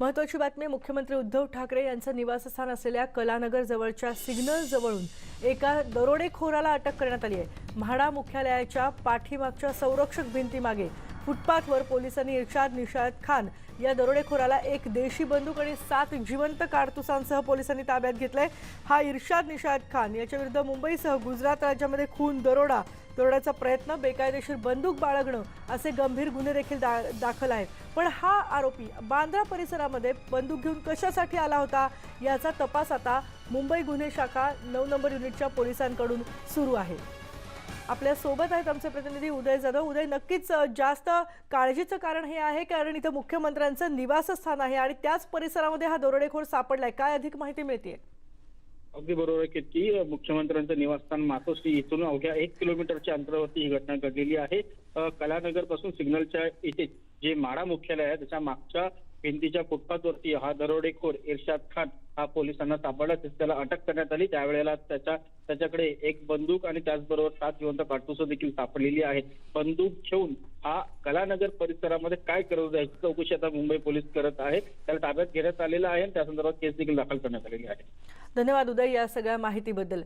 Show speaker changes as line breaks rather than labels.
महत्वाची बातमी मुख्यमंत्री उद्धव ठाकरे यांचं निवासस्थान असलेल्या कलानगर जवळच्या सिग्नल जवळून एका दरोडेखोराला अटक करण्यात आली आहे. म्हाडा मुख्यालयाच्या पाठीमागच्या संरक्षक भिंतीमागे फुटपाथवर पोलिसांनी इर्शाद निशाद खान या दरोडेखोराला एक देशी बंदूक आणि सात जिवंत कारतुसांसह पोलिसांनी ताब्यात घेतलंय. हा इर्शाद निशाद खान याच्याविरुद्ध मुंबईसह गुजरात राज्यामध्ये खून दरोडा दरोड्याचा प्रयत्न बेकायदेशीर बंदूक बाळगणं असे गंभीर गुन्हे देखील दा दाखल आहेत. पण हा आरोपी बांद्रा परिसरामध्ये बंदूक घेऊन कशासाठी आला होता याचा तपास आता मुंबई गुन्हे शाखा नऊ नंबर युनिटच्या पोलिसांकडून सुरू आहे. आपल्यासोबत आहेत आमचे प्रतिनिधी उदय जाधव. उदय नक्कीच जास्त काळजीचं कारण हे आहे कारण इथं मुख्यमंत्र्यांचं निवासस्थान आहे आणि त्याच परिसरामध्ये हा दरोडेखोर सापडलाय. काय अधिक माहिती मिळते
अगदी बरोबर आहे की मुख्यमंत्र्यांचं निवासस्थान मातोश्री इथून अवघ्या एक किलोमीटरच्या अंतरावरती ही घटना घडलेली आहे. कलानगरपासून सिग्नलच्या इथे जे माडा मुख्यालय आहे त्याच्या मागच्या भिंतीच्या फुटपाथवरती हा दरोडेखोर इर्शाद खान हा पोलिसांना सापडला. तिथे त्याला अटक करण्यात आली. त्यावेळेला त्याच्या त्याच्याकडे एक बंदूक आणि त्याचबरोबर सात जिवंत काटुसं देखील सापडलेली आहेत. बंदूक घेऊन हा कलानगर परिसरामध्ये काय करत आहे चौकशी आता मुंबई पोलीस करत आहे. त्याला ताब्यात घेण्यात आलेलं आहे आणि त्या संदर्भात केस देखील दाखल करण्यात आलेली आहे.
धन्यवाद उदय या सगळ्या माहितीबद्दल.